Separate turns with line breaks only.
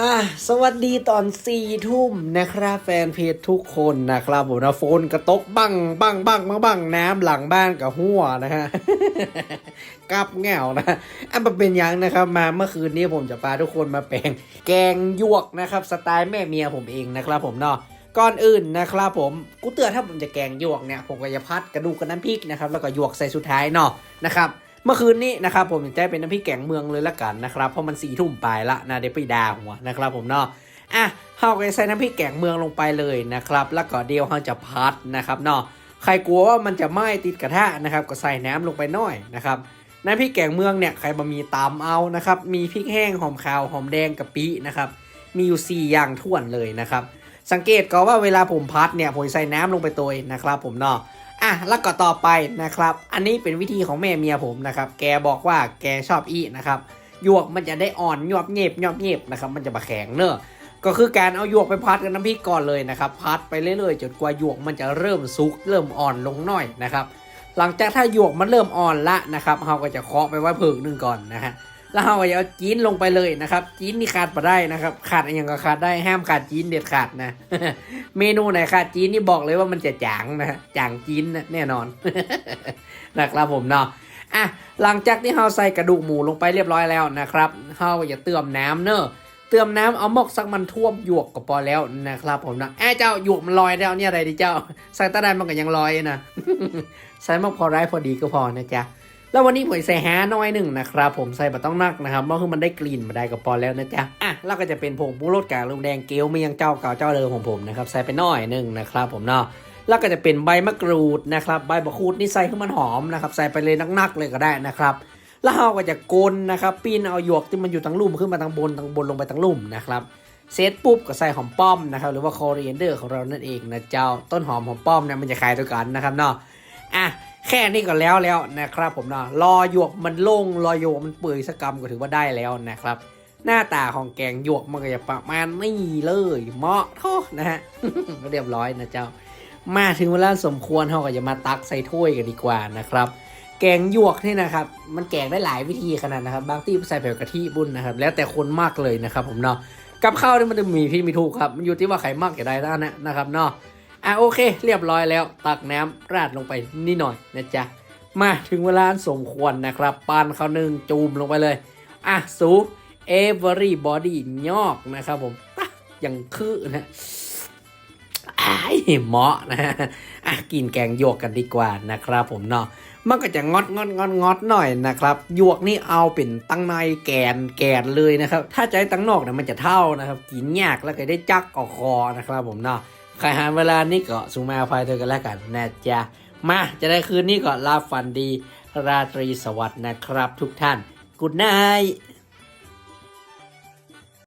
อ่าสวัสดีตอนสี่ทุ่มนะครับแฟนเพจทุกคนนะครับผมนะโฟนกระตกบังบังบังบังบังน้ำหลังบ้านกับหัวนะฮะกับแง่วนะอันเป็นยังนะครับมาเมื่อคืนนี้ผมจะพาทุกคนมาแปลง แกงยวกนะครับ สไตล์แม่เมียผมเองนะครับผมเนาะก่อนอื่นนะครับผมกูเตือนถ้าผมจะแกงยวกเนี่ยผมก็จะพัดกระดูกกับน้ำพริกนะครับแล้วก็ยวกใส่สุดท้ายเนาะนะครับ เมื่อคืนนี้นะครับผมจะให้เป็นน้ำพริกแกงเมืองเลยละกันนะครับเพราะมันสี่ทุ่มไปละนะเดี๋ยวไปดาหัวนะครับผมเนาะอะเราก็จะใส่น้ำพริกแกงเมืองลงไปเลยนะครับแล้วก็เดียวเราจะพัดนะครับเนาะใครกลัวว่ามันจะไหม้ติดกระทะนะครับก็ใส่น้ำลงไปหน่อยนะครับน้ำพริกแกงเมืองเนี่ยใครบะมีตามเอานะครับมีพริกแห้งหอมขาวหอมแดงกะปินะครับมีอยู่สี่อย่างท่วนเลยนะครับสังเกตก็ว่าเวลาผมพัดเนี่ยผมใส่น้ำลงไปตัวนะครับผมเนาะ อะแล้วก็ต่อไปนะครับ อันนี้เป็นวิธีของแม่เมียผมนะครับ แกบอกว่าแกชอบอีนะครับหยวกมันจะได้อ่อนหยวบเงียบหยวบเงียบนะครับ มันจะมาแข็งเนอะก็คือการเอาหยวกไปพัดกับน้ำพริกก่อนเลยนะครับ พัดไปเรื่อยๆจนกว่าหยวกมันจะเริ่มซุกเริ่มอ่อนลงหน่อยนะครับ หลังจากถ้าหยวกมันเริ่มอ่อนละนะครับเราก็จะเคาะไปไว้เพิ่งหนึ่งก่อนนะฮะ แล้วเราก็จะเอาจีนลงไปเลยนะครับ จีนนี่ขาดไปได้นะครับ ขาดอย่างก็ขาดได้ห้ามขาดจีนเด็ดขาดนะ เมนูไหนขาดจีนนี่บอกเลยว่ามันจะจางนะจางจีนนะแน่นอนนะครับผมเนาะอะหลังจากที่เราใส่กระดูกหมูลงไปเรียบร้อยแล้วนะครับเราก็จะเติมน้ำเนอะเติมน้ำเอาหมกสักมันท่วมหยวกก็พอแล้วนะครับผมนะแอ้เจ้าหยวกมันลอยแล้วเนี่ยอะไรดิเจ้า ใส่ตะไดมันก็ยังลอยนะ ใส่หมกพอไรพอดีก็พอนะจ๊ะ แล้ววันนี้ผมใส่ฮาน้อยหนึ่งนะครับผมใส่แบบต้องนักนะครับเพราะคือมันได้กลิ่นมาได้ก็พอแล้วนะจ๊ะอะแล้วก็จะเป็นผงปรุงรสกากลมแดงเกลียวไม่ยังเจ้าเก่าเจ้าเดิมของผมนะครับใส่ไปน่อยหนึ่งนะครับผมเนาะแล้วก็จะเป็นใบมะกรูดนะครับใบมะกรูดนี่ใส่ให้มันหอมนะครับใส่ไปเลยนักๆเลยก็ได้นะครับแล้วเราก็จะกลนนะครับปีนเอาหยวกที่มันอยู่ทั้งลุ่มขึ้นมาทางบนทางบนลงไปทางลุ่มนะครับเซตปุ๊บก็ใส่หอมป้อมนะครับหรือว่าคอเรียนเดอร์ของเรานั่นเองนะเจ้าต้นหอมหอมป้อมเนี่ยมันจะคลายตัวกันนะครับเนาะอะ แค่นี้ก็แล้วแล้วนะครับผมเนาะรอหยวกมันลงรอหยวกมันเปื่อยสักกรรมก็ถือว่าได้แล้วนะครับ หน้าตาของแกงหยวกมันก็จะประมาณนี้เลยเหมาะท่านะฮะเรียบร้อยนะเจ้า มาถึงเวลาสมควรเราก็จะมาตักใส่ถ้วยกันดีกว่านะครับแกงหยวกนี่นะครับ มันแกงได้หลายวิธีขนาดนะครับ บางที่ใส่แบบกะทิบุญนะครับ แล้วแต่คนมากเลยนะครับผมเนาะกับข้าวนี่มันจะมีพี่มีถูกครับ มันอยู่ที่ว่าใครมากจะได้เท่านั้นนะครับเนาะ อะโอเค เรียบร้อยแล้ว ตักน้ำราดลงไปนิดหน่อยนะจ๊ะ มาถึงเวลาสมควรนะครับปานข้าวนึ่งจูมลงไปเลย อะสู everybody ยอกนะครับผมอย่างคือนะอ้เหมาะนะฮะอะกินแกงหยวกกันดีกว่านะครับผมเนาะมันก็จะงอดงอดงอดงอดหน่อยนะครับหยวกนี่เอาเป็นตั้งในแกนแกนเลยนะครับ ถ้าใจตั้งนอกเนี่ยมันจะเท่านะครับ กินยากแล้วก็ได้จักออกคอนะครับผมเนาะ ใครหาเวลานี้ก็สุมาภัยเธอกันแล้วกันนะจ๊ะมาจะได้คืนนี้ก็ลาฝันดี ราตรีสวัสดิ์นะครับทุกท่าน กุดไน